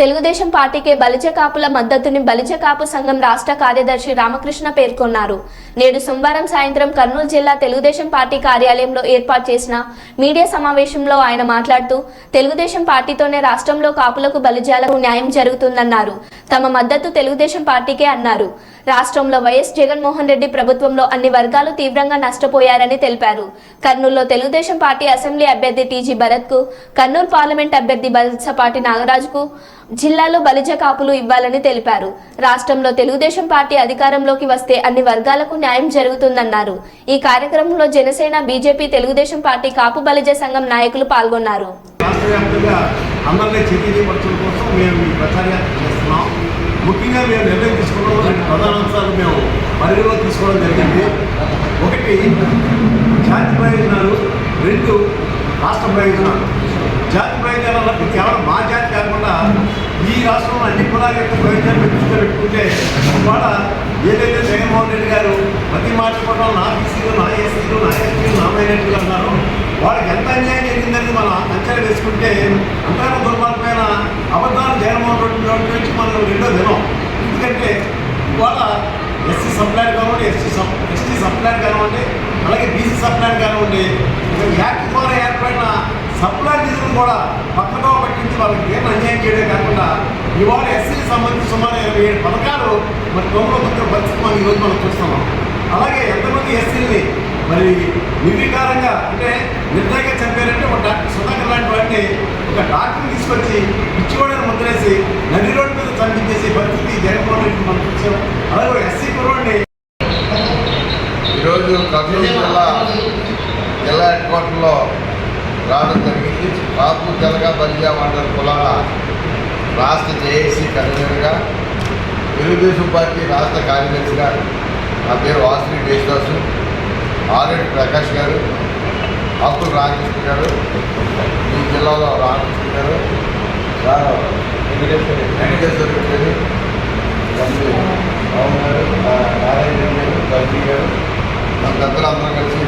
తెలుగుదేశం పార్టీకే బలిజ కాపుల మద్దతుని బలిజ కాపు సంఘం రాష్ట్ర కార్యదర్శి రామకృష్ణ పేర్కొన్నారు. నేడు సోమవారం సాయంత్రం కర్నూలు జిల్లా తెలుగుదేశం పార్టీ కార్యాలయంలో ఏర్పాటు చేసిన మీడియా సమావేశంలో ఆయన మాట్లాడుతూ తెలుగుదేశం పార్టీతోనే రాష్ట్రంలో కాపులకు బలిజాలకు న్యాయం జరుగుతుందన్నారు. తమ మద్దతు తెలుగుదేశం పార్టీకే అన్నారు. రాష్ట్రంలో వైఎస్ జగన్మోహన్ రెడ్డి ప్రభుత్వంలో అన్ని వర్గాలు తీవ్రంగా నష్టపోయారని తెలిపారు. కర్నూలులో తెలుగుదేశం పార్టీ అసెంబ్లీ అభ్యర్థి టీజీ భరత్కు కర్నూలు పార్లమెంట్ అభ్యర్థి బల్సపాటి నాగరాజుకు జిల్లాలో బలిజ కాపులు ఇవ్వాలని తెలిపారు. రాష్ట్రంలో తెలుగుదేశం పార్టీ అధికారంలోకి వస్తే అన్ని వర్గాలకు న్యాయం జరుగుతుందన్నారు. ఈ కార్యక్రమంలో జనసేన బీజేపీ తెలుగుదేశం పార్టీ కాపు బలిజ సంఘం నాయకులు పాల్గొన్నారు. ముఖ్యంగా మేము నిర్ణయం తీసుకోవడం రెండు ప్రధాన అంశాలు మేము పరిగణలో తీసుకోవడం జరిగింది. ఒకటి జాతి ప్రయోజనాలు. రెండు రాష్ట్ర ప్రయోజనాలు జాతి ప్రయోజనాలకు కేవలం మా జాతి కాకుండా ఈ రాష్ట్రంలో అన్ని కులాల యొక్క ప్రయోజనాలు దృష్టిలో పెట్టుకుంటే ఇవాళ ఏదైతే జగన్మోహన్ రెడ్డి గారు ప్రతి మాట కూడా నా బీసీలు నా ఎస్సీలు నా ఎస్టీలు నా మైనార్టీలు అన్నారు వాళ్ళకి ఎంత అన్యాయం జరిగిందని మనం అంచనా వేసుకుంటే అంతగా దుర్మార్గమైన అబద్ధాలు జగన్మోహన్ రెడ్డి నుంచి మనం రెండో దినం. ఎందుకంటే ఇవాళ ఎస్సీ సప్లైర్ కానివ్వండి ఎస్టీ సబ్ ఎస్టీ సప్లైర్ కానివ్వండి అలాగే బీసీ సప్లైర్ కానివ్వండి యాక్ట్ ద్వారా ఏర్పడిన సప్లై కూడా పక్కగా పట్టించి వాళ్ళకి ఏం అన్యాయం చేయడం కాకుండా ఇవాళ ఎస్సీకి సంబంధించి సుమారు ఇరవై ఏడు పథకాలు మరి గౌరవపత్ర పరిస్థితి మనం ఈరోజు మనం చూస్తున్నాం. అలాగే ఎంతమంది ఎస్సీలని మరి నిర్వికారంగా అంటే నిర్దయంగా చంపారంటే ఒక డాక్టర్ సుధాకర్ లాంటి వాడిని ఒక డాక్టర్ని తీసుకొచ్చి పిచ్చివాడని ముద్రేసి నది రోడ్డు మీద చంపించేసి పరిస్థితి జగన్మోహన్ రెడ్డి మనం చూసాం. అలాగే ఒక ఎస్సీ కుర్రోడిని ఈరోజు కర్నూలు జిల్లా జిల్లా హెడ్ క్వార్టర్లో రావడం జరిగింది. కాపు తెలగ బలియా మండల కులాల రాష్ట్ర జేఏసీ కన్వీనర్గా తెలుగుదేశం పార్టీ రాష్ట్ర కార్యదర్శిగా నా పేరు వాసుని దేశదాసు ఆర్ఎడ్ ప్రకాష్ గారు ఆకుల రామకృష్ణ గారు ఈ జిల్లాలో రామకృష్ణ గారు వెంకటేశ్వర వెంకటేశ్వర గారు రావు గారు నారాయణ గారు తండ్రి గారు మన పెద్దలందరం కలిసి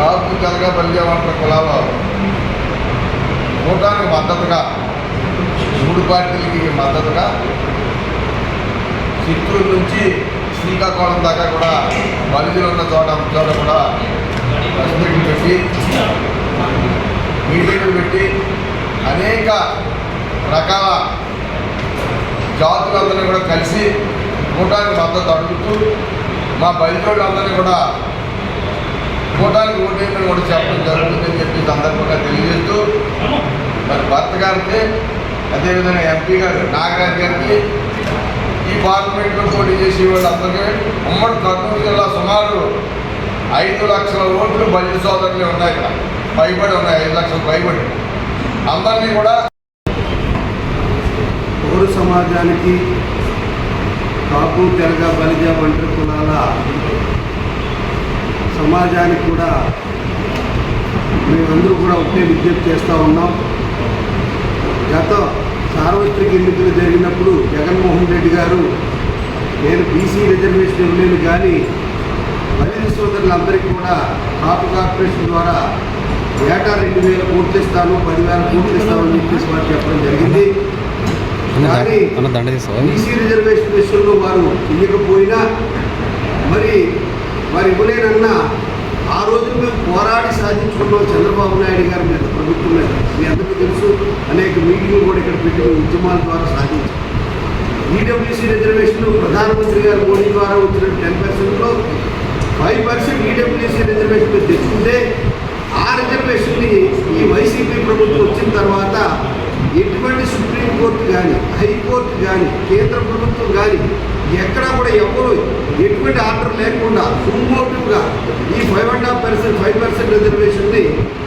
కాపు తెలగ బలిజ వంట కులాలో కూటానికి మద్దతుగా మూడు పార్టీలకి మద్దతుగా చిత్తూరు నుంచి శ్రీకాకుళం దాకా కూడా బలిజలు ఉన్న చోట చోట కూడా ప్రెస్ పెట్టి మీటింగ్లు పెట్టి అనేక రకాల జాతులందరినీ కూడా కలిసి కూటానికి మద్దతు అడుగుతూ మా బలిజోళ్ళందరినీ కూడా కూటానికి ఓటేయమని కూడా చెప్పడం జరుగుతుందని చెప్పి సందర్భంగా తెలియజేస్తూ మరి భర్త గారికి అదేవిధంగా ఎంపీ గారు నాగరాజ్ గారికి ఈ పార్లమెంట్లో పోటీ చేసే వాళ్ళందరికీ ఉమ్మడి కర్నూలు జిల్లా సుమారు ఐదు లక్షల ఓట్లు బలి సోదరులు ఉన్నాయి ఇక్కడ. పైబడి ఉన్నాయి ఐదు లక్షలు పైబడి. అందరినీ కూడా పౌర సమాజానికి కాపు తెలగ బలిజ వంటి కులాల సమాజానికి కూడా మేమందరూ కూడా ఒకటే విజ్ఞప్తి చేస్తూ ఉన్నాం. గత సార్వత్రిక ఎన్నికలు జరిగినప్పుడు జగన్మోహన్ రెడ్డి గారు నేను బీసీ రిజర్వేషన్ ఇవ్వలేను కానీ బలిజ సోదరులందరికీ కూడా కాపు కార్పొరేషన్ ద్వారా ఏటా రెండు వేల కోట్లు ఇస్తాను పదివేల కోట్లు ఇస్తామని చెప్పేసి వారు చెప్పడం జరిగింది. కానీ బీసీ రిజర్వేషన్ విషయంలో వారు ఇవ్వకపోయినా మరి మరి ఇవ్వలేనన్నా ఆ రోజు మేము పోరాడి సాధించుకున్నాం చంద్రబాబు నాయుడు గారి మీద ప్రభుత్వం మీద మీ అందరికీ తెలుసు అనేక మీటింగ్లు కూడా ఇక్కడ పెట్టి ఉద్యమాల ద్వారా సాధించాం ఈడబ్ల్యూసీ రిజర్వేషన్ ప్రధానమంత్రి గారు మోడీ ద్వారా వచ్చిన టెన్ పర్సెంట్లో ఫైవ్ పర్సెంట్ ఈడబ్ల్యూసీ రిజర్వేషన్ తెచ్చుకుంటే ఆ రిజర్వేషన్ని ఈ వైసీపీ ప్రభుత్వం వచ్చిన తర్వాత ఎటువంటి సుప్రీంకోర్టు కానీ హైకోర్టు కానీ కేంద్ర ప్రభుత్వం కానీ ఎక్కడా కూడా ఎవరు ఎటువంటి ఆర్డర్ లేకుండా సుమోటివ్గా ఈ five and half percent five percent రిజర్వేషన్ని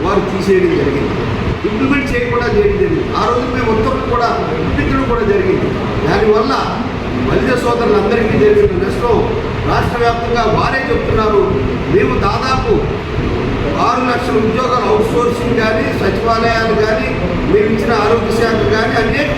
వారు తీసేయడం జరిగింది. ఇంప్లిమెంట్ చేయకుండా చేయడం జరిగింది. ఆ రోజు మేము ఉత్తర్వులు కూడా పంపించడం కూడా జరిగింది. దానివల్ల బలిజ సోదరులందరికీ జరిగిన నష్టం రాష్ట్ర వ్యాప్తంగా వారే చెప్తున్నారు. మేము దాదాపు ఆరు లక్షల ఉద్యోగాలు అవుట్ సోర్సింగ్ కానీ సచివాలయాలు కానీ మేము ఇచ్చిన ఆరోగ్య శాఖ కానీ అనేక